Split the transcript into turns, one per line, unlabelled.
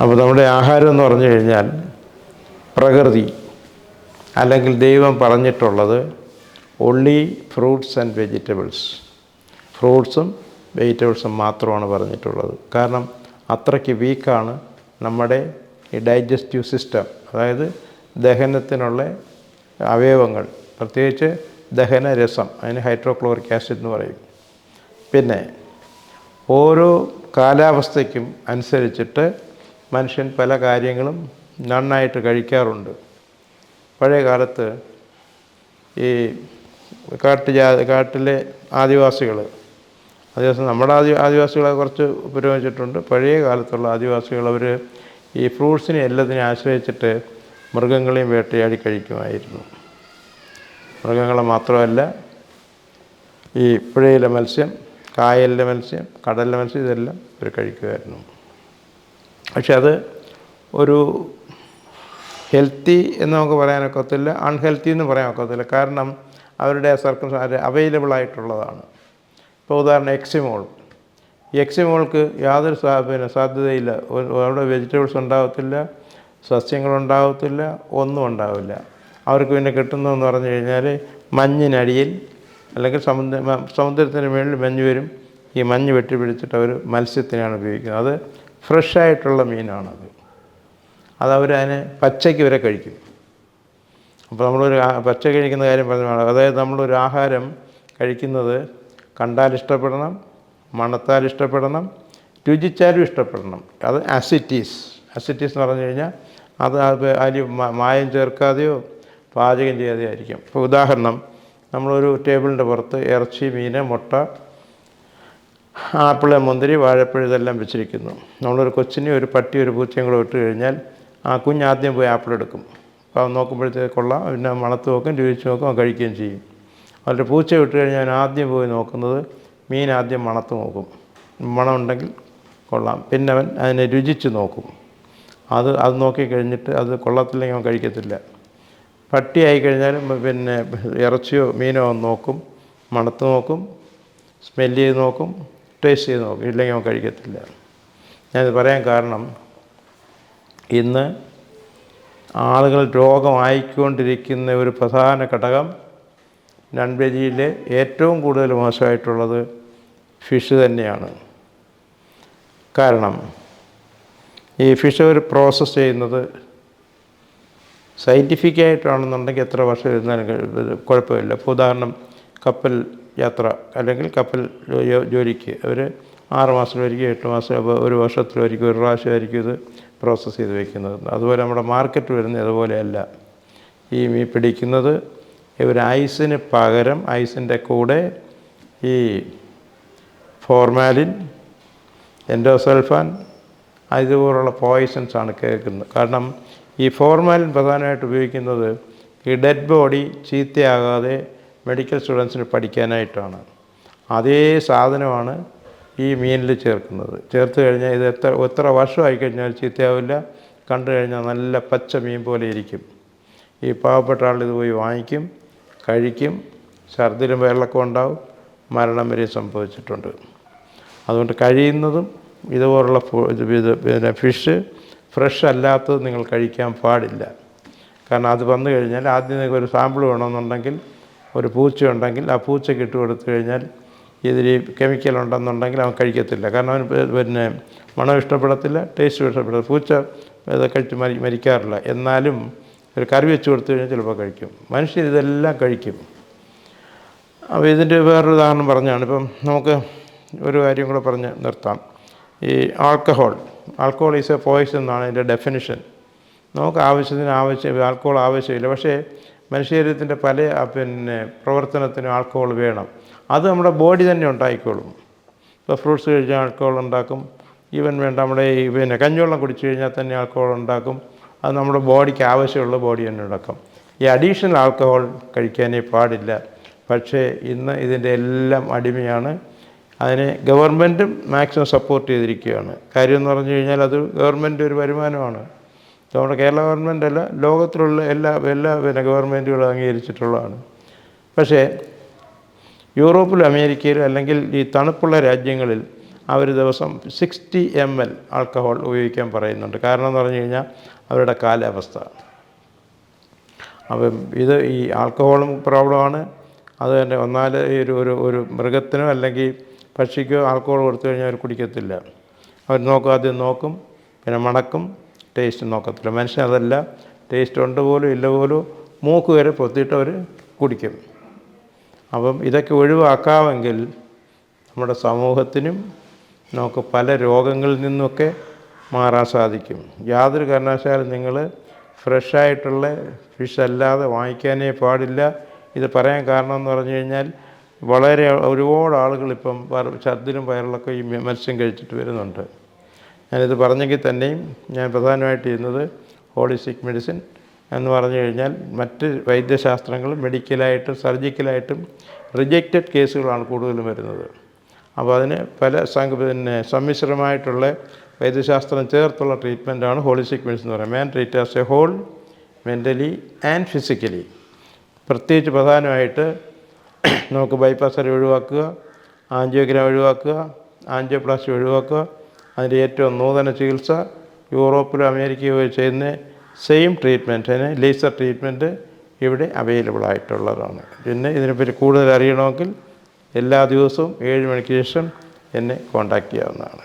അപ്പോൾ നമ്മുടെ ആഹാരം എന്ന് പറഞ്ഞു കഴിഞ്ഞാൽ പ്രകൃതി അല്ലെങ്കിൽ ദൈവം പറഞ്ഞിട്ടുള്ളത് ഒള്ളി ഫ്രൂട്ട്സ് ആൻഡ് വെജിറ്റബിൾസ് ഫ്രൂട്ട്സും വെജിറ്റബിൾസും മാത്രമാണ് പറഞ്ഞിട്ടുള്ളത്. കാരണം അത്രയ്ക്ക് വീക്കാണ് നമ്മുടെ ഈ ഡൈജസ്റ്റീവ് സിസ്റ്റം അതായത് ദഹനത്തിനുള്ള അവയവങ്ങൾ. പ്രത്യേകിച്ച് ദഹന രസം അതിന് ഹൈഡ്രോക്ലോറിക് ആസിഡ് എന്ന് പറയും. പിന്നെ ഓരോ കാലാവസ്ഥയ്ക്കും അനുസരിച്ചിട്ട് മനുഷ്യൻ പല കാര്യങ്ങളും നന്നായിട്ട് കഴിക്കാറുണ്ട്. പഴയ കാലത്ത് ഈ കാട്ടു ജാ കാട്ടിലെ ആദിവാസികൾ ആദിവാസി നമ്മുടെ ആദി ആദിവാസികളെ കുറച്ച് പുരോഗമിച്ചിട്ടുണ്ട് പഴയ കാലത്തുള്ള ആദിവാസികൾ അവർ ഈ ഫ്രൂട്ട്സിനെ എല്ലാത്തിനെ ആശ്രയിച്ചിട്ട് മൃഗങ്ങളെയും വേട്ടയാടി കഴിക്കുമായിരുന്നു. മൃഗങ്ങളെ മാത്രമല്ല ഈ പുഴയിലെ മത്സ്യം കായലിലെ മത്സ്യം കടലിലെ മത്സ്യം ഇതെല്ലാം ഇവർ കഴിക്കുമായിരുന്നു. പക്ഷെ അത് ഒരു ഹെൽത്തി എന്ന് നമുക്ക് പറയാനൊക്കത്തില്ല അൺഹെൽത്തി എന്ന് പറയാൻ ഒക്കത്തില്ല. കാരണം അവരുടെ സർക്കം അവൈലബിൾ ആയിട്ടുള്ളതാണ്. ഇപ്പോൾ ഉദാഹരണം എക്സിമോൾ എക്സിമോൾക്ക് യാതൊരു പിന്നെ സാധ്യതയില്ല. അവിടെ വെജിറ്റബിൾസ് ഉണ്ടാകത്തില്ല സസ്യങ്ങളുണ്ടാകത്തില്ല ഒന്നും ഉണ്ടാവില്ല. അവർക്ക് പിന്നെ കിട്ടുന്നതെന്ന് പറഞ്ഞു കഴിഞ്ഞാൽ മഞ്ഞിനടിയിൽ അല്ലെങ്കിൽ സമുദ്ര സമുദ്രത്തിന് മുകളിൽ മഞ്ഞ് വരും. ഈ മഞ്ഞ് വെട്ടിപ്പിടിച്ചിട്ട് അവർ മത്സ്യത്തിനാണ് ഉപയോഗിക്കുന്നത്. അത് ഫ്രഷായിട്ടുള്ള മീനാണത്. അതവരതിനെ പച്ചയ്ക്ക് വരെ കഴിക്കും. അപ്പോൾ നമ്മളൊരു പച്ച കഴിക്കുന്ന കാര്യം പറഞ്ഞു അതായത് നമ്മളൊരു ആഹാരം കഴിക്കുന്നത് കണ്ടാൽ ഇഷ്ടപ്പെടണം മണത്താൽ ഇഷ്ടപ്പെടണം രുചിച്ചാലും ഇഷ്ടപ്പെടണം. അത് അസിറ്റീസ് അസിറ്റീസ് എന്ന് പറഞ്ഞു കഴിഞ്ഞാൽ അത് അതിൽ മായം ചേർക്കാതെയോ പാചകം ചെയ്യാതെയോ ആയിരിക്കും. ഇപ്പോൾ ഉദാഹരണം നമ്മളൊരു ടേബിളിന്റെ പുറത്ത് ഇറച്ചി മീൻ മുട്ട ആപ്പിൾ മുന്തിരി വാഴപ്പഴം ഇതെല്ലാം വെച്ചിരിക്കുന്നു. നമ്മളൊരു കൊച്ചിനെ ഒരു പട്ടി ഒരു പൂച്ചയും കൂടെ ഇട്ട് കഴിഞ്ഞാൽ ആ കുഞ്ഞ് ആദ്യം പോയി ആപ്പിൾ എടുക്കും. അപ്പോൾ നോക്കുമ്പോഴത്തേക്ക് കൊള്ളാം. പിന്നെ മണത്ത് നോക്കും രുചിച്ച് നോക്കും കഴിക്കുകയും ചെയ്യും. അതിൽ പൂച്ച വിട്ട് കഴിഞ്ഞാൽ ഞാൻ ആദ്യം പോയി നോക്കുന്നത് മീൻ ആദ്യം മണത്ത് നോക്കും. മണമുണ്ടെങ്കിൽ കൊള്ളാം. പിന്നെ അവൻ അതിനെ രുചിച്ച് നോക്കും. അത് അത് നോക്കി കഴിഞ്ഞിട്ട് അത് കൊള്ളത്തില്ലെങ്കിൽ അവൻ കഴിക്കത്തില്ല. പട്ടിയായി കഴിഞ്ഞാലും പിന്നെ ഇറച്ചിയോ മീനോ നോക്കും. മണത്ത് നോക്കും. സ്മെല്ല് ചെയ്ത് നോക്കും. ടേസ്റ്റ് ചെയ്ത് നോക്കും. ഇല്ലെങ്കിൽ അവൻ കഴിക്കത്തില്ല. ഞാനിത് പറയാൻ കാരണം ഇന്ന് ആളുകൾ രോഗമായിക്കൊണ്ടിരിക്കുന്ന ഒരു പ്രധാന ഘടകം നൺ വെജിയിലെ ഏറ്റവും കൂടുതൽ മോശമായിട്ടുള്ളത് ഫിഷ് തന്നെയാണ്. കാരണം ഈ ഫിഷ് ഒരു പ്രോസസ്സ് ചെയ്യുന്നത് സയന്റിഫിക്കായിട്ടാണെന്നുണ്ടെങ്കിൽ എത്ര വർഷം ഇരുന്നാലും കഴി- കുഴപ്പമില്ല. ഇപ്പോൾ ഉദാഹരണം കപ്പൽ യാത്ര അല്ലെങ്കിൽ കപ്പൽ ജോലിക്ക്. അവർ ആറ് മാസത്തിലൊരിക്കൽ എട്ട് മാസം ഒരു വർഷത്തിലായിരിക്കും ഒരു പ്രാവശ്യമായിരിക്കും ഇത് പ്രോസസ്സ് ചെയ്ത് വെക്കുന്നത്. അതുപോലെ നമ്മുടെ മാർക്കറ്റ് വരുന്നത് അതുപോലെയല്ല. ഈ മീൻ പിടിക്കുന്നത് ഇവർ ഐസിന് പകരം ഐസിന്റെ കൂടെ ഈ ഫോർമാലിൻ എൻഡോസൾഫാൻ ഇതുപോലുള്ള പോയിസൺസ് ആണ് കേൾക്കുന്നത്. കാരണം ഈ ഫോർമാലിൻ പ്രധാനമായിട്ട് ഉപയോഗിക്കുന്നത് ഈ ഡെഡ് ബോഡി ചീത്തയാകാതെ മെഡിക്കൽ സ്റ്റുഡൻസിന് പഠിക്കാനായിട്ടാണ്. അതേ സാധനമാണ് ഈ മീനിൽ ചേർക്കുന്നത്. ചേർത്ത് കഴിഞ്ഞാൽ ഇത് എത്ര എത്ര വർഷമായി കഴിഞ്ഞാൽ ചീത്തയാവില്ല. കണ്ടു കഴിഞ്ഞാൽ നല്ല പച്ച മീൻ പോലെ ഇരിക്കും. ഈ പാവപ്പെട്ട ആൾ ഇത് പോയി വാങ്ങിക്കും കഴിക്കും. ഛർദിലും വെള്ളമൊക്കെ ഉണ്ടാവും. മരണം വരെ സംഭവിച്ചിട്ടുണ്ട്. അതുകൊണ്ട് കഴിയുന്നതും ഇതുപോലുള്ള പിന്നെ ഫിഷ് ഫ്രഷ് അല്ലാത്തത് നിങ്ങൾ കഴിക്കാൻ പാടില്ല. കാരണം അത് വന്നു കഴിഞ്ഞാൽ ആദ്യം നിങ്ങൾക്ക് ഒരു സാമ്പിൾ വേണമെന്നുണ്ടെങ്കിൽ ഒരു പൂച്ചയുണ്ടെങ്കിൽ ആ പൂച്ചയ്ക്ക് ഇട്ട് കൊടുത്തു കഴിഞ്ഞാൽ ഇതിൽ കെമിക്കൽ ഉണ്ടെന്നുണ്ടെങ്കിൽ അവൻ കഴിക്കത്തില്ല. കാരണം അവൻ പിന്നെ മണം ഇഷ്ടപ്പെടത്തില്ല ടേസ്റ്റ് ഇഷ്ടപ്പെടത്തില്ല. പൂച്ച ഇത് കഴിച്ച് മരി മരിക്കാറില്ല. എന്നാലും ഒരു കറി വെച്ച് കൊടുത്തു കഴിഞ്ഞാൽ ചിലപ്പോൾ കഴിക്കും. മനുഷ്യർ ഇതെല്ലാം കഴിക്കും. അപ്പോൾ ഇതിന്റെ വേറൊരു ഉദാഹരണം പറഞ്ഞാണ്. ഇപ്പം നമുക്ക് ഒരു കാര്യം കൂടെ പറഞ്ഞ് നിർത്താം. ഈ alcohol alcohol is a poison എന്നാണ് അതിന്റെ ഡെഫിനിഷൻ നമുക്ക് ആവശ്യത്തിന് ആവശ്യം ആൽക്കഹോൾ ആവശ്യമില്ല. പക്ഷേ മനുഷ്യശരീരത്തിന്റെ പല പിന്നെ പ്രവർത്തനത്തിനും ആൾക്കോൾ വേണം. അത് നമ്മുടെ ബോഡി തന്നെ ഉണ്ടായിക്കോളും. ഇപ്പോൾ ഫ്രൂട്ട്സ് കഴിച്ചാൽ ആൾക്കോൾ ഉണ്ടാക്കും. ഈവൻ വേണ്ട നമ്മുടെ ഈ പിന്നെ കഞ്ഞിവെള്ളം കുടിച്ചു കഴിഞ്ഞാൽ തന്നെ ആൾക്കോൾ ഉണ്ടാക്കും. അത് നമ്മുടെ ബോഡിക്ക് ആവശ്യമുള്ള ബോഡി തന്നെ ഉണ്ടാക്കും. ഈ അഡീഷണൽ ആൾക്കഹോൾ കഴിക്കാനേ പാടില്ല. പക്ഷേ ഇന്ന് ഇതിന്റെ എല്ലാം അടിമയാണ്. അതിനെ ഗവൺമെന്റും മാക്സിമം സപ്പോർട്ട് ചെയ്തിരിക്കുകയാണ്. കാര്യം എന്ന് പറഞ്ഞു കഴിഞ്ഞാൽ അത് ഗവൺമെന്റ് ഒരു വരുമാനമാണ്. നമ്മുടെ കേരള ഗവൺമെന്റ് അല്ല ലോകത്തിലുള്ള എല്ലാ എല്ലാ പിന്നെ ഗവൺമെന്റുകളും അംഗീകരിച്ചിട്ടുള്ളതാണ്. പക്ഷേ യൂറോപ്പിലും അമേരിക്കയിലും അല്ലെങ്കിൽ ഈ തണുപ്പുള്ള രാജ്യങ്ങളിൽ അവർ ദിവസം സിക്സ്റ്റി എം എൽ ആൾക്കഹോൾ ഉപയോഗിക്കാൻ പറയുന്നുണ്ട്. കാരണം എന്ന് പറഞ്ഞു കഴിഞ്ഞാൽ അവരുടെ കാലാവസ്ഥ. അപ്പം ഇത് ഈ ആൽക്കഹോളും പ്രോബ്ലമാണ്. അത് തന്നെ ഒന്നാൽ ഒരു ഒരു ഒരു മൃഗത്തിനോ അല്ലെങ്കിൽ പക്ഷിക്കോ ആൽക്കഹോൾ കൊടുത്തു കഴിഞ്ഞാൽ അവർ കുടിക്കത്തില്ല. അവർ നോക്കും ആദ്യം നോക്കും പിന്നെ മണക്കും ടേസ്റ്റ് നോക്കത്തില്ല. മനുഷ്യൻ അതല്ല ടേസ്റ്റ് ഉണ്ട് പോലും ഇല്ല പോലും മൂക്ക് വരെ പൊത്തിയിട്ട് അവർ കുടിക്കും. അപ്പം ഇതൊക്കെ ഒഴിവാക്കാമെങ്കിൽ നമ്മുടെ സമൂഹത്തിനും നമുക്ക് പല രോഗങ്ങളിൽ നിന്നൊക്കെ മാറാൻ സാധിക്കും. യാതൊരു കാരണവശാലും നിങ്ങൾ ഫ്രഷായിട്ടുള്ള ഫിഷ് അല്ലാതെ വാങ്ങിക്കാനേ പാടില്ല. ഇത് പറയാൻ കാരണം എന്ന് പറഞ്ഞു കഴിഞ്ഞാൽ വളരെ ഒരുപാട് ആളുകൾ ഇപ്പം ഛർദിലും വയറിളൊക്കെ ഈ മത്സ്യം കഴിച്ചിട്ട് വരുന്നുണ്ട്. ഞാനിത് പറഞ്ഞെങ്കിൽ തന്നെയും ഞാൻ പ്രധാനമായിട്ട് ചെയ്യുന്നത് ഹോളിസ്റ്റിക് മെഡിസിൻ എന്ന് പറഞ്ഞു കഴിഞ്ഞാൽ മറ്റ് വൈദ്യശാസ്ത്രങ്ങളും മെഡിക്കലായിട്ടും സർജിക്കലായിട്ടും റിജക്റ്റഡ് കേസുകളാണ് കൂടുതലും വരുന്നത്. അപ്പോൾ അതിന് പല സംഘ പിന്നെ സമ്മിശ്രമായിട്ടുള്ള വൈദ്യശാസ്ത്രം ചേർത്തുള്ള ട്രീറ്റ്മെന്റാണ് ഹോളിസ്റ്റിക് മെഡിസിൻ എന്ന് പറയുന്നത്. Man treat as a whole mentally and physically. പ്രത്യേകിച്ച് പ്രധാനമായിട്ട് നമുക്ക് ബൈപ്പാസ് സർജറി ഒഴിവാക്കുക ആൻജിയോഗ്രാം ഒഴിവാക്കുക ആൻജിയോപ്ലാസ്റ്റി ഒഴിവാക്കുക അതിന്റെ ഏറ്റവും നൂതന ചികിത്സ യൂറോപ്പിലും അമേരിക്കയിലും ചെയ്യുന്ന സെയിം ട്രീറ്റ്മെന്റിന് ലേസർ ട്രീറ്റ്മെന്റ് ഇവിടെ അവൈലബിൾ ആയിട്ടുള്ളതാണ്. പിന്നെ ഇതിനെപ്പറ്റി കൂടുതൽ അറിയണമെങ്കിൽ എല്ലാ ദിവസവും ഏഴ് മണിക്ക് ശേഷം എന്നെ കോൺടാക്റ്റ് ചെയ്യാവുന്നതാണ്.